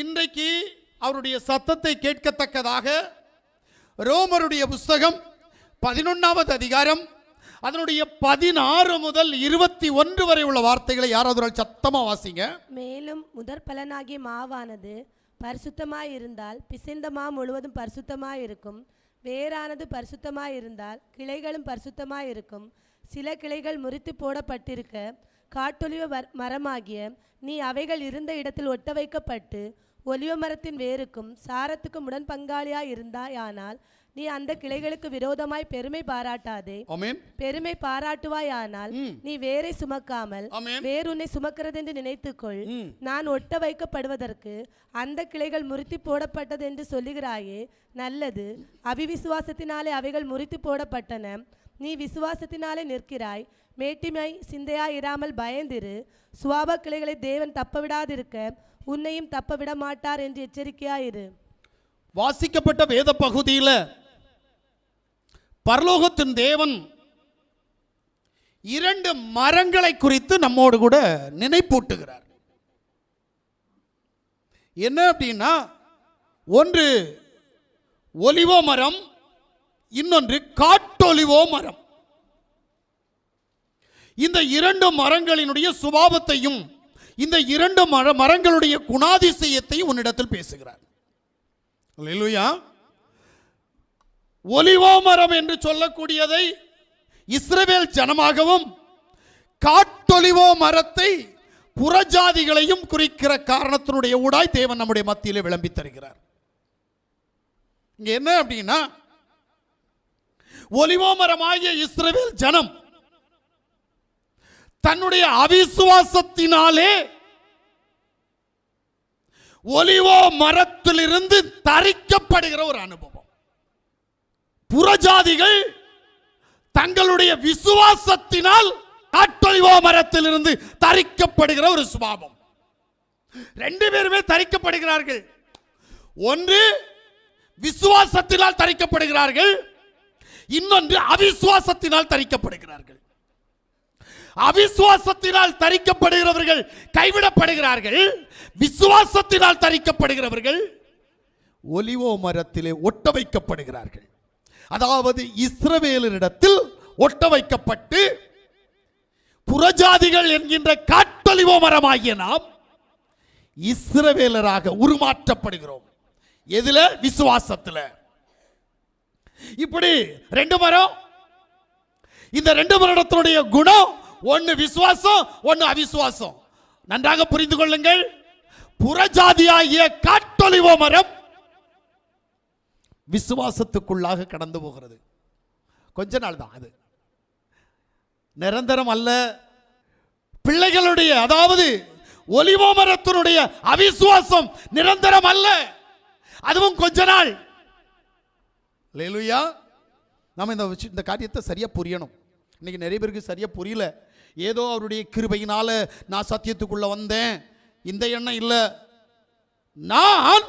இன்றைக்கு அவருடைய சத்தத்தை கேட்கத்தக்கதாக ரோமருடைய புஸ்தகம் பதினொன்றாவது அதிகாரம் அதனுடைய பதினாறு முதல் இருபத்தி ஒன்று வரை உள்ள வார்த்தைகளை யாராவது ஒரு சத்தமாக வாசிங்க. மேலும் முதற் பலனாகிய மாவானது பரிசுத்தமாய் இருந்தால் பிசைந்த மா முழுவதும் பரிசுத்தமாய் இருக்கும் வேரானது பரிசுத்தமாய் இருந்தால் கிளைகளும் பரிசுத்தமாய் இருக்கும் சில கிளைகள் முறித்து போடப்பட்டிருக்க காட்டொலிவ மரமாகிய நீ அவைகள் இருந்த இடத்தில் ஒட்ட வைக்கப்பட்டு ஒலிவ மரத்தின் வேருக்கும் சாரத்துக்கும் உடன் பங்காளியாய் இருந்தாயானால் நீ அந்த கிளைகளுக்கு விரோதமாய் பெருமை பாராட்டாதே. பெருமை பாராட்டுவாயானால் நீ வேரை சுமக்காமல். வேர் உன்னை சுமக்கிறது என்று நினைத்துக்கொள் நான் ஒட்ட வைக்கப்படுவதற்கு அந்த கிளைகள் முறித்து போடப்பட்டது என்று சொல்லுகிறாயே நல்லது. அவிவிசுவாசத்தினாலே அவைகள் முறித்து போடப்பட்டன. நீ விசுவாசத்தினாலே நிற்கிறாய். மேட்டிமை சிந்தையாய் இராமல் பயந்திரு. சுவாப கிளைகளை தேவன் தப்ப விடாதிருக்க உன்னையும் தப்ப விட மாட்டார் என்று எச்சரிக்கையாயிரு. வாசிக்கப்பட்ட வேத பகுதியில் பரலோகத்தின் தேவன் இரண்டு மரங்களை குறித்து நம்மோடு கூட நினைப்பூட்டுகிறார். என்ன அப்படின்னா ஒன்று ஒலிவோ மரம் இன்னொன்று காட்டொலிவோ மரம். இந்த இரண்டு மரங்களினுடைய சுபாவத்தையும் இந்த இரண்டு மர மரங்களுடைய குணாதிசயத்தையும் உன்னிடத்தில் பேசுகிறார். அல்லேலூயா. ஒலிவோ மரம் என்று சொல்லக்கூடியதை இஸ்ரவேல் ஜனமாகவும் காட்டொலிவோ மரத்தை புறஜாதிகளையும் குறிக்கிற காரணத்தினுடைய ஊடாய் தேவன் நம்முடைய மத்தியில் விளம்பி தருகிறார். இங்கே என்ன அப்படின்னா ஒலிவோ மரமாகிய இஸ்ரவேல் ஜனம் தன்னுடைய அவிசுவாசத்தினாலே ஒலிவோ மரத்திலிருந்து தரிக்கப்படுகிற ஒரு அனுபவம். புறஜாதிகள் தங்களுடைய விசுவாசத்தினால் காட்டொலிவோ மரத்திலிருந்து தரிக்கப்படுகிற ஒரு சுபாவம். ரெண்டு பேருமே தரிக்கப்படுகிறார்கள். ஒன்று விசுவாசத்தினால் தரிக்கப்படுகிறார்கள். இன்னொன்று அவிசுவாசத்தினால் தரிக்கப்படுகிறார்கள். அவிசுவாசத்தினால் தரிக்கப்படுகிறவர்கள் கைவிடப்படுகிறார்கள். விசுவாசத்தினால் தரிக்கப்படுகிறவர்கள் ஒலிவோ மரத்திலே ஒட்ட வைக்கப்படுகிறார்கள் அதாவது இஸ்ரவேலரிடத்தில் ஒட்ட வைக்கப்பட்டு புறஜாதிகள் என்கின்ற காட்டொலிவோ மரமாகிய நாம் இஸ்ரவேலராக உருமாற்றப்படுகிறோம். எதுல? விசுவாசத்துல. இப்படி ரெண்டு மரம். இந்த ரெண்டு மரணத்தினுடைய குணம் ஒன்னு விசுவாசம் ஒன்னு அவிசுவாசம். நன்றாக புரிந்து கொள்ளுங்கள். புறஜாதியாகிய காட்டொலிவோ மரம் விசுவாசத்துக்குள்ளாக கடந்து போகிறது. கொஞ்ச நாள் தான் அது. நிரந்தரம் அல்ல. பிள்ளைகளுடைய அதாவது ஒலிவோ மரத்தினுடைய அவிசுவாசம் நிரந்தரம் அல்ல. அதுவும் கொஞ்ச நாள். லேலுயா நம்ம இந்த விஷயம் இந்த காரியத்தை சரியாக புரியணும். இன்னைக்கு நிறைய பேருக்கு சரியாக புரியல. ஏதோ அவருடைய கிருபையினால் நான் சத்தியத்துக்குள்ள வந்தேன். இந்த எண்ணம் இல்லை. நான்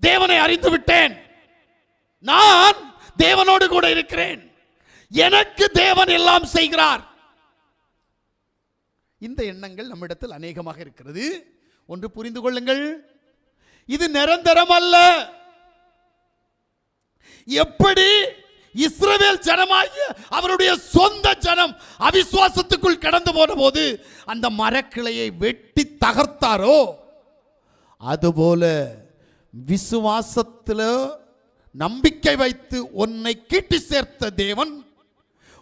தேவனை அறிந்து விட்டேன். நான் தேவனோடு கூட இருக்கிறேன். எனக்கு தேவன் எல்லாம் செய்கிறார். இந்த எண்ணங்கள் நம்மிடத்தில் அநேகமாக இருக்கிறது. ஒன்று புரிந்து கொள்ளுங்கள். இது நிரந்தரம் அல்ல. எப்படி இஸ்ரவேல் ஜனமாகிய அவருடைய சொந்த ஜனம் அவிசுவாசத்துக்குள் கடந்து போன போது அந்த மரக்கிளையை வெட்டி தகர்த்தாரோ? அதுபோல விசுவாசத்தில் நம்பிக்கை வைத்து உன்னை கீட்டி சேர்த்த தேவன்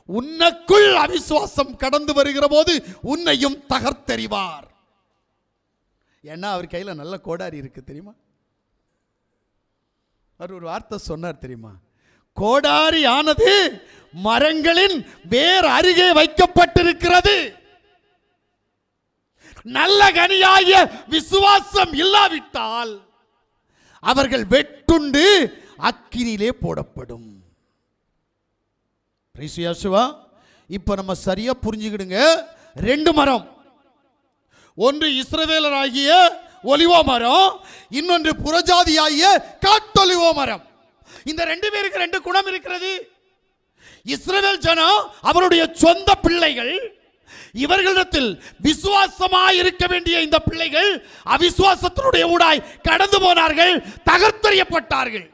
உன்னக்குள் அவிசுவாசம் கடந்து வருகிற போது உன்னையும் தகர்த்தெறிவார். ஏன்னா அவர் கையில் நல்ல கோடாரி இருக்கு தெரியுமா? அவர் ஒரு வார்த்தை சொன்னார் தெரியுமா? கோடாரி ஆனது மரங்களின் வேர் அருகே வைக்கப்பட்டிருக்கிறது. நல்ல கனியாகிய விசுவாசம் இல்லாவிட்டால் அவர்கள் வெட்டுண்டு அக்கினியிலே போடப்படும். பிரைஸ் இப்போ நம்ம சரியா புரிஞ்சுக்கிடுங்க. ரெண்டு மரம். ஒன்று இஸ்ரவேலராகிய ஒலிவோ மரம் இன்னொன்று புறஜாதியாகிய காட்டொலிவோ மரம். இந்த ரெண்டு பேருக்கு ரெண்டு குணம் இருக்கிறது. இஸ்ரேல் ஜனம் அவருடைய சொந்த பிள்ளைகள். இவர்களிடத்தில் விசுவாசமாய் இருக்க வேண்டிய இந்த பிள்ளைகள் அவிசுவாசத்தினுடைய ஊடாய் கடந்து போனார்கள் தகர்த்தறியப்பட்டார்கள்.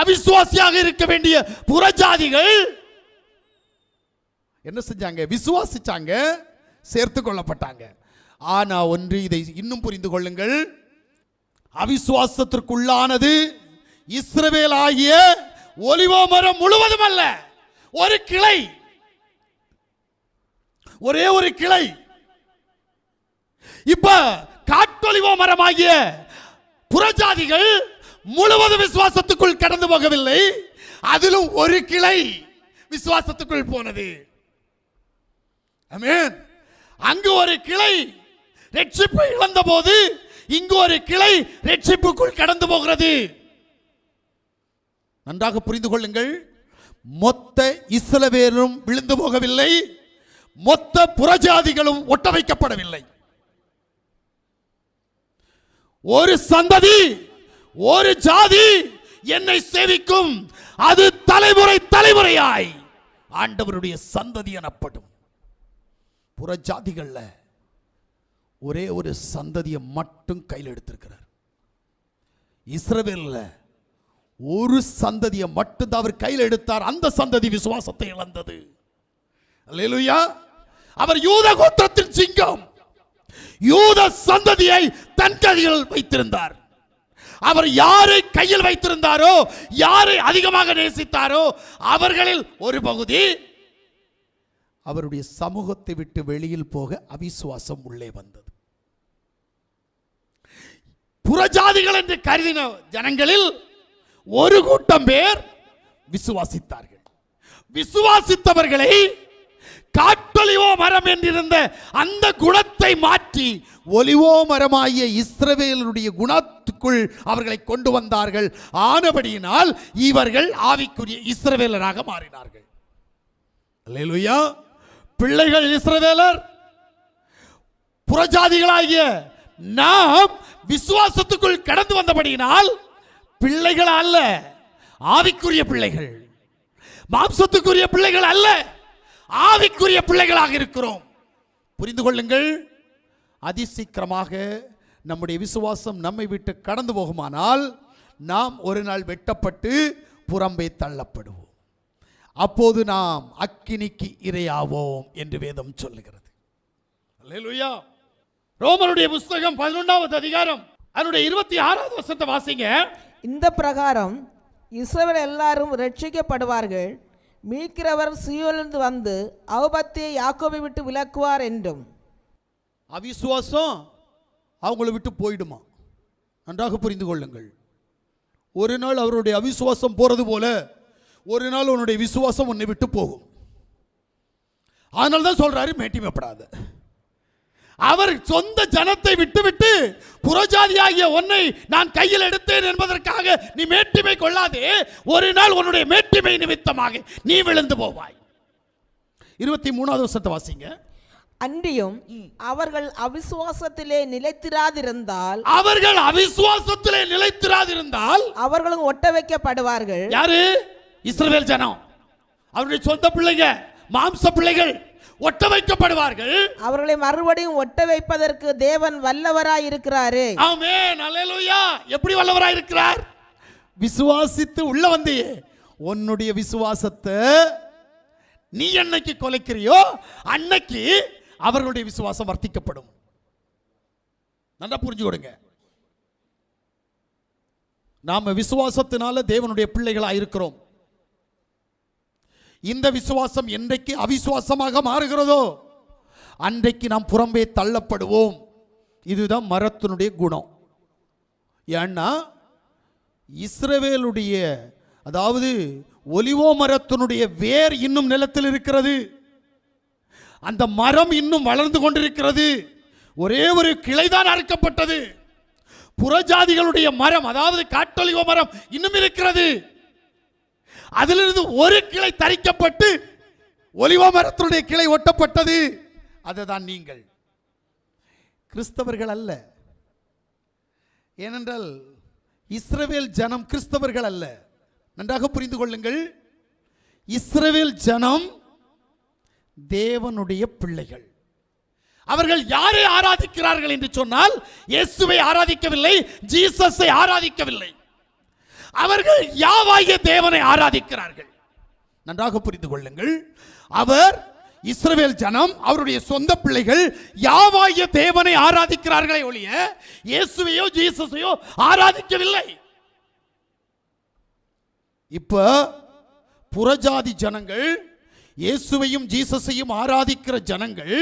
அவிசுவாசியாக இருக்க வேண்டிய புறஜாதிகள் என்ன செஞ்சாங்க? விசுவாசிச்சாங்க சேர்த்து கொள்ளப்பட்டாங்க. ஆனா ஒன்று இதை இன்னும் புரிந்து கொள்ளுங்கள். அவிசுவாசத்திற்குள்ளானது இஸ்ரவேல் ஆகிய ஒலிவோ மரம் முழுவதும் அல்ல ஒரு கிளை. ஒரே ஒரு கிளை. இப்ப காட்டொலிவோ மரமாகிய புறஜாதிகள் முழுவதும் விசுவாசத்துக்குள் கடந்து போகவில்லை. அதிலும் ஒரு கிளை விசுவாசத்துக்குள் போனது. அங்கு ஒரு கிளை ரட்சிப்பை இழந்த போது இங்கு ஒரு கிளை ரட்சிப்புக்குள் கடந்து போகிறது. நன்றாக புரிந்து கொள்ளுங்கள். மொத்த இஸ்ரவேலும் விழுந்து போகவில்லை. மொத்த புறஜாதிகளும் ஒட்ட வைக்கப்படவில்லை. ஒரு சந்ததி ஒரு ஜாதி என்னை சேவிக்கும். அது தலைமுறை தலைமுறையாய். ஆண்டவருடைய சந்ததி எனப்படும். புறஜாதிகள்ல ஒரே ஒரு சந்ததியை மட்டும் கையில் எடுத்திருக்கிறார். இஸ்ரவேல்ல ஒரு சந்ததியை மட்டும்தான் அவர் கையில் எடுத்தார். அந்த சந்ததி விசுவாசத்தை இழந்தது. அல்லேலூயா. அவர் யூத கோத்திரத்தின் சிங்கம். யூத சந்ததியை தன் கையில் வைத்திருந்தார். அவர் யாரை கையில் வைத்திருந்தாரோ யாரை அதிகமாக நேசித்தாரோ அவர்களில் ஒரு பகுதி அவருடைய சமூகத்தை விட்டு வெளியில் போக அவிசுவாசம் உள்ளே வந்தது. புறஜாதிகள் என்று கருதின ஜனங்களில் ஒரு கூட்டம் பேர் விசுவாசித்தார்கள். விசுவாசித்தவர்களை காட்டொலிவோ மரம் என்றிருந்த அந்த குணத்தை மாற்றி ஒலிவோ மரமாகிய இஸ்ரவேலுடைய குணத்துக்குள் அவர்களை கொண்டு வந்தார்கள். ஆனபடியினால் இவர்கள் ஆவிக்குரிய இஸ்ரவேலராக மாறினார்கள். அல்லேலூயா. பிள்ளைகள் இஸ்ரவேலர். புறஜாதிகளாகிய நாம் விசுவாசத்துக்குள் கடந்து வந்தபடியினால் பிள்ளைகள் அல்ல. ஆவிக்குரிய பிள்ளைகள். மாம்சத்துக்குரிய பிள்ளைகள் அல்ல. ஆவிக்குரிய பிள்ளைகளாக இருக்கிறோம். புரிந்து கொள்ளுங்கள். அதிசீக்கிரமாக நம்முடைய விசுவாசம் நம்மை விட்டு கடந்து போகுமானால் நாம் ஒரு நாள் வெட்டப்பட்டு புறம்பே தள்ளப்படுவோம். அப்போது நாம் அக்கினிக்கு இரையாவோம் என்று வேதம் சொல்லுகிறது. ரோமனுடைய புஸ்தகம் பதினொன்றாவது அதிகாரம். அதனுடைய இருபத்தி ஆறாவது வருஷத்தை வாசிங்க. இந்த பிரகாரம் இஸ்ரவேல் எல்லாரும் ரட்சிக்கப்படுவார்கள் மீட்கிறவர் சியோலிருந்து வந்து அவபத்தியை யாக்கோவை விட்டு விலக்குவார் என்றும். அவிசுவாசம் அவங்கள விட்டு போயிடுமா? நன்றாக புரிந்து கொள்ளுங்கள். ஒரு நாள் அவருடைய அவிசுவாசம் போறது போல ஒரு நாள் உன்னுடைய விசுவாசம் உன்னை விட்டு போகும். அதனால தான் சொல்றாரு மேட்டிமைப்படாத. அவர் சொந்த ஜனத்தை விட்டுவிட்டு புறஜாதியாகிய உன்னை நான் கையில் எடுத்தேன் என்பதற்காக நீ மேட்டிமை கொள்ளாதே. ஒரு நாள் உன்னுடைய மேட்டிமை நிமித்தமாக நீ விழுந்து போவாய். இருபத்தி மூணாவது வருஷத்தை வாசிங்க. அன்றியும் அவர்கள் அவிசுவாசத்திலே நிலைத்திராதிருந்தால் அவர்கள் அவிசுவாசத்திலே நிலைத்திராதிருந்தால் அவர்களும் ஒட்ட வைக்கப்படுவார்கள் யாரு? இஸ்ரவேல் ஜனம். அவருடைய சொந்த பிள்ளைங்க மாம்ச பிள்ளைகள் ஒட்ட வைக்கப்படுவார்கள் அவர்களை மறுபடியும் ஒட்ட வைப்பதற்கு தேவன் வல்லவராய் இருக்கிறாரே. ஆமென். அல்லேலூயா. எப்படி வல்லவராய் இருக்கிறார்? விசுவாசித்து உள்ள வந்தியே. உன்னுடைய விசுவாசத்தை நீ என்னைக்கு கொலைக்கிறியோ அன்னைக்கு அவர்களுடைய விசுவாசம் வர்த்திக்கப்படும். நல்லா புரிஞ்சுக்கொடுங்க நாம விசுவாசத்தினால தேவனுடைய பிள்ளைகளா இருக்கிறோம் இந்த விசுவாசம் என்றைக்கு அவிசுவாசமாக மாறுகிறதோ அன்றைக்கு நாம் புறம்பே தள்ளப்படுவோம். இதுதான் மரத்தினுடைய குணம். ஏன்னா இஸ்ரவேலுடைய அதாவது ஒலிவோ மரத்தினுடைய வேர் இன்னும் நிலத்தில் இருக்கிறது. அந்த மரம் இன்னும் வளர்ந்து கொண்டிருக்கிறது. ஒரே ஒரு கிளைதான் அறுக்கப்பட்டது. புறஜாதிகளுடைய மரம் அதாவது காட்டொலிவோ மரம் இன்னும் இருக்கிறது. அதிலிருந்து ஒரு கிளை தரிக்கப்பட்டு ஒலிவ மரத்தினுடைய கிளை ஒட்டப்பட்டது. அதுதான் நீங்கள். கிறிஸ்தவர்கள் அல்ல. ஏனென்றால் இஸ்ரவேல் ஜனம் கிறிஸ்தவர்கள் அல்ல. நன்றாக புரிந்து கொள்ளுங்கள். இஸ்ரவேல் ஜனம் தேவனுடைய பிள்ளைகள். அவர்கள் யாரை ஆராதிக்கிறார்கள் என்று சொன்னால் இயேசுவை ஆராதிக்கவில்லை ஜீசஸை ஆராதிக்கவில்லை. அவர்கள் யாவாகிய தேவனை ஆராதிக்கிறார்கள். நன்றாக புரிந்து கொள்ளுங்கள். அவர் இஸ்ரவேல் ஜனம் அவருடைய சொந்த பிள்ளைகள் யாவாகிய தேவனை ஆராதிக்கிறார்களே ஒழிய இயேசுவையோ ஜீசஸையோ ஆராதிக்கவில்லை. இப்ப புறஜாதி ஜனங்கள் இயேசுவையும் ஜீசஸையும் ஆராதிக்கிற ஜனங்கள்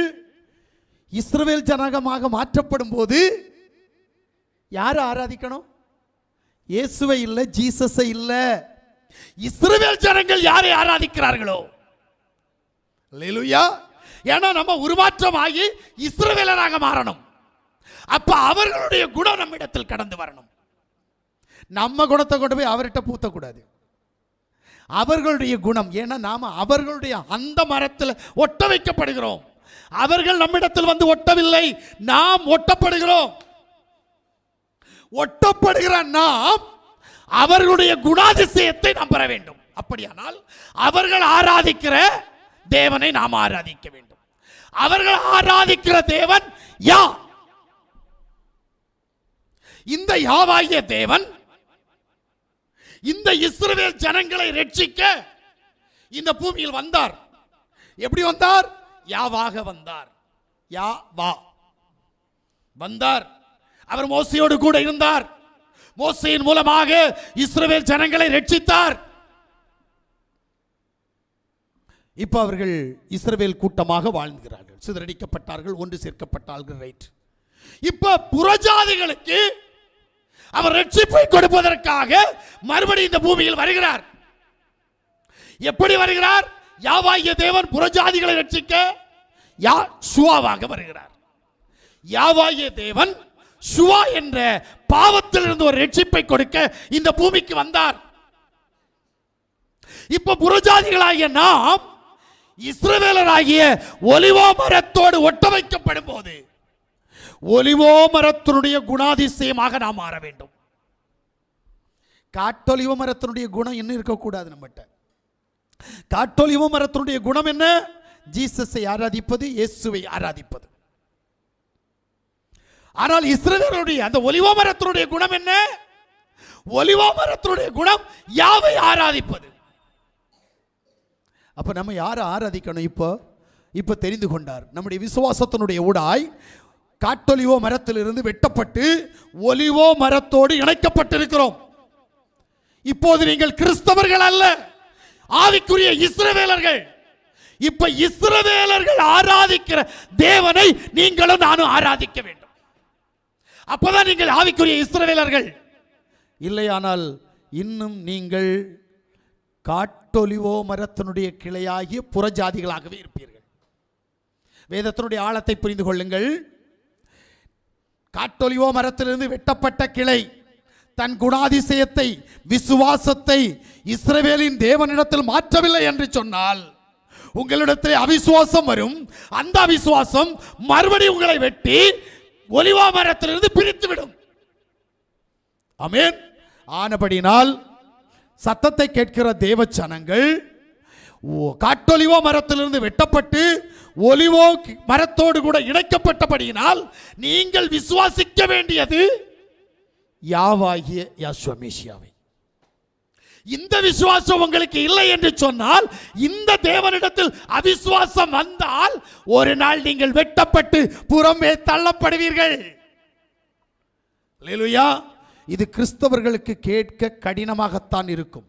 இஸ்ரவேல் ஜனகமாக மாற்றப்படும் போது யாரை ஆராதிக்கணும்? இயேசுவை இல்லை ஜீசஸை இல்லை. இஸ்ரவேல் ஜனங்கள் யாரை ஆராதிக்கிறார்களோ? அல்லேலூயா ஏன்னா நம்ம உருமாற்றம் ஆகி இஸ்ரவேலராக மாறணும். அப்ப அவர்களுடைய குணம் நம்மிடத்தில் கடந்து வரணும். நம்ம குணத்தை கொண்டு போய் அவர்கிட்ட பூத்தக்கூடாது. அவர்களுடைய குணம் ஏன்னா நாம அவர்களுடைய அந்த மரத்தில் ஒட்ட வைக்கப்படுகிறோம். அவர்கள் நம்மிடத்தில் வந்து ஒட்டவில்லை நாம் ஒட்டப்படுகிறோம். ஒட்டப்படுகிற நாம் அவர்களுடைய குணாதிசயத்தை நம்பற வேண்டும். அப்படியானால் அவர்கள் ஆராதிக்கிற தேவனை நாம் ஆராதிக்க வேண்டும். அவர்கள் ஆராதிக்கிற தேவன் யா இந்த யாவாகிய தேவன் இந்த இஸ்ரவேல் ஜனங்களை ரட்சிக்க இந்த பூமியில் வந்தார். எப்படி வந்தார்? யாவாக வந்தார். யா வா வந்தார். அவர் மோசையோடு கூட இருந்தார். மோசையின் மூலமாக இஸ்ரேல் ஜனங்களை ரட்சித்தார். இப்போ அவர்கள் இஸ்ரேல் கூட்டமாக வாழ்ந்துகிறார்கள். சிதறடிக்கப்பட்டார்கள் ஒன்று சேர்க்கப்பட்டார்கள் ரைட் இப்போ புறஜாதிகளுக்கு அவர் ரட்சிப்பை கொடுப்பதற்காக மறுபடியும் இந்த பூமியில் வருகிறார். எப்படி வருகிறார்? யாவாகிய தேவன் புறஜாதிகளை ரட்சிக்க யா சுவாவாக வருகிறார். யாவாகிய தேவன் சுவா என்ற பாவத்திலிருந்து ஒரு ரட்சிப்பை கொடுக்க இந்த பூமிக்கு வந்தார். இப்ப புறஜாதிகளாகிய நாம் இஸ்ரவேலராகிய ஒலிவோ மரத்தோடு ஒட்டமைக்கப்படும் போது ஒலிவோ மரத்தினுடைய குணாதிசயமாக நாம் மாற வேண்டும். காட்டொலிவ மரத்தினுடைய குணம் என்ன இருக்கக்கூடாது நம்மகிட்ட. காட்டொலிவ மரத்தினுடைய குணம் என்ன? ஜீசஸை ஆராதிப்பது இயேசுவை ஆராதிப்பது. ஆனால் இஸ்ரவேலுடைய அந்த ஒலிவோமரத்தினுடைய குணம் என்ன? ஒலிவோமரத்தினுடைய குணம் யாவை ஆராதிப்பது? அப்ப நம்ம யாரை ஆராதிக்கணும் இப்போ? இப்போ தெரிந்து கொண்டார். நம்முடைய விசுவாசத்தினுடைய ஊடாய் காட்டொலிவோ மரத்திலிருந்து வெட்டப்பட்டு ஒலிவோ மரத்தோடு இணைக்கப்பட்டிருக்கிறோம். இப்போது நீங்கள் கிறிஸ்தவர்கள் அல்ல. ஆவிக்குரிய இஸ்ரவேலர்கள். இப்ப இஸ்ரவேலர்கள் ஆராதிக்கிற தேவனை நீங்களும் நானும் ஆராதிக்க வேண்டும். அப்பதான் நீங்கள் ஆவிக்குரிய இஸ்ரவேலர்கள். இல்லையானால் இன்னும் நீங்கள் காட்டொலிவோ மரத்தினுடைய கிளையாகிய புறஜாதிகளாகவே இருப்பீர்கள். வேதத்தினுடைய ஆழத்தை புரிந்து கொள்ளுங்கள். காட்டொலிவோ மரத்திலிருந்து வெட்டப்பட்ட கிளை தன் குணாதிசயத்தை விசுவாசத்தை இஸ்ரவேலின் தேவனிடத்தில் மாற்றவில்லை என்று சொன்னால் உங்களிடத்தில் அவிசுவாசம் வரும். அந்த அவிசுவாசம் மறுபடி உங்களை வெட்டி ஒலிவா மரத்திலிருந்து பிரித்துவிடும். அமேன் ஆனபடினால் சத்தத்தை கேட்கிற தேவ ஜனங்கள் காட்டொலிவோ மரத்திலிருந்து வெட்டப்பட்டு ஒலிவோ மரத்தோடு கூட இணைக்கப்பட்டபடியினால் நீங்கள் விசுவாசிக்க வேண்டியது யாவாகிய யாஸ்வமேசியாவை இந்த விசுவாசம் உங்களுக்கு இல்லை என்று சொன்னால் இந்த தேவனிடத்தில் அவிசுவாசம் வந்தால் ஒரு நாள் நீங்கள் வெட்டப்பட்டு புறமே தள்ளப்படுவீர்கள். இது கிறிஸ்தவர்களுக்கு கேட்க கடினமாகத்தான் இருக்கும்.